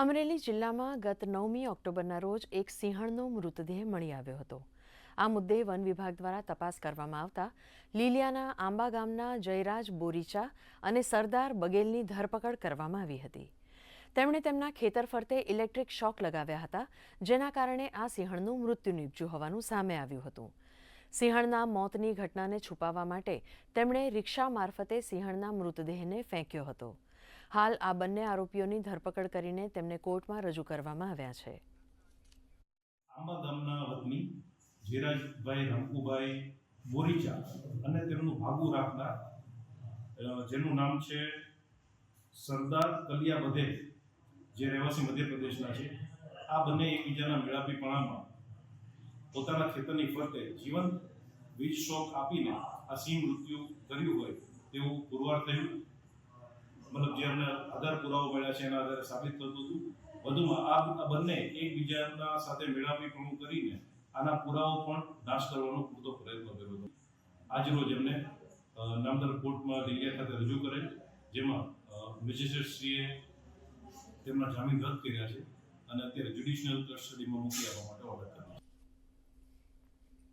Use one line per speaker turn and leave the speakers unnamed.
અમરેલી જિલ્લામાં ગત નવમી ઓક્ટોબરના રોજ એક સિંહણનો મૃતદેહ મળી આવ્યો હતો. આ મુદ્દે વન વિભાગ દ્વારા તપાસ કરવામાં આવતા લીલિયાના આંબા ગામના જયરાજ બોરીચા અને સરદાર બગેલની ધરપકડ કરવામાં આવી હતી. તેમણે તેમના ખેતર ફરતે ઇલેક્ટ્રિક શોક લગાવ્યા હતા, જેના કારણે આ સિંહણનું મૃત્યુ નીપજ્યું હોવાનું સામે આવ્યું હતું. સિંહણના મોતની ઘટનાને છુપાવવા માટે તેમણે રિક્ષા મારફતે સિંહણના મૃતદેહને ફેંક્યો હતો. હાલ આ બંને આરોપીઓની ધરપકડ કરીને તેમને કોર્ટમાં રજૂ કરવામાં આવ્યા છે.
આંબા ગામના વતની જીરાજભાઈ રંકુભાઈ બોરીચા અને તેમનું ભાગુ રાખનાર જેનું નામ છે સરદાર કલિયા બધેલ જે રહેવાસી મધ્યપ્રદેશના છે, આ બંને એકબીજાના મેળાપીપણામાં પોતાના ખેતરની ફરતે જીવન વીજ શોક આપીને આ સિંહ મૃત્યુ કર્યું હોય તેવું પુરવાર થયું. મતલબ જે અમને આધાર પુરાવો મળ્યા છે એના આધારે સાબિત થતું હતું. વધુમાં આ બંને એકબીજાના સાથે મેળાપીપણું કરીને આના પુરાવો પણ નાશ કરવાનો પૂરતો પ્રયત્ન કર્યો હતો. આજરોજ એમને નામદર કોર્ટમાં લીલિયા ખાતે રજૂ કરેલ, જેમાં મેજિસ્ટ્રેટશ્રીએ તેમના જામીન રદ કર્યા છે અને અત્યારે જ્યુડિશિયલ કસ્ટડીમાં મૂકી આપવા માટે ઓર્ડર કર્યો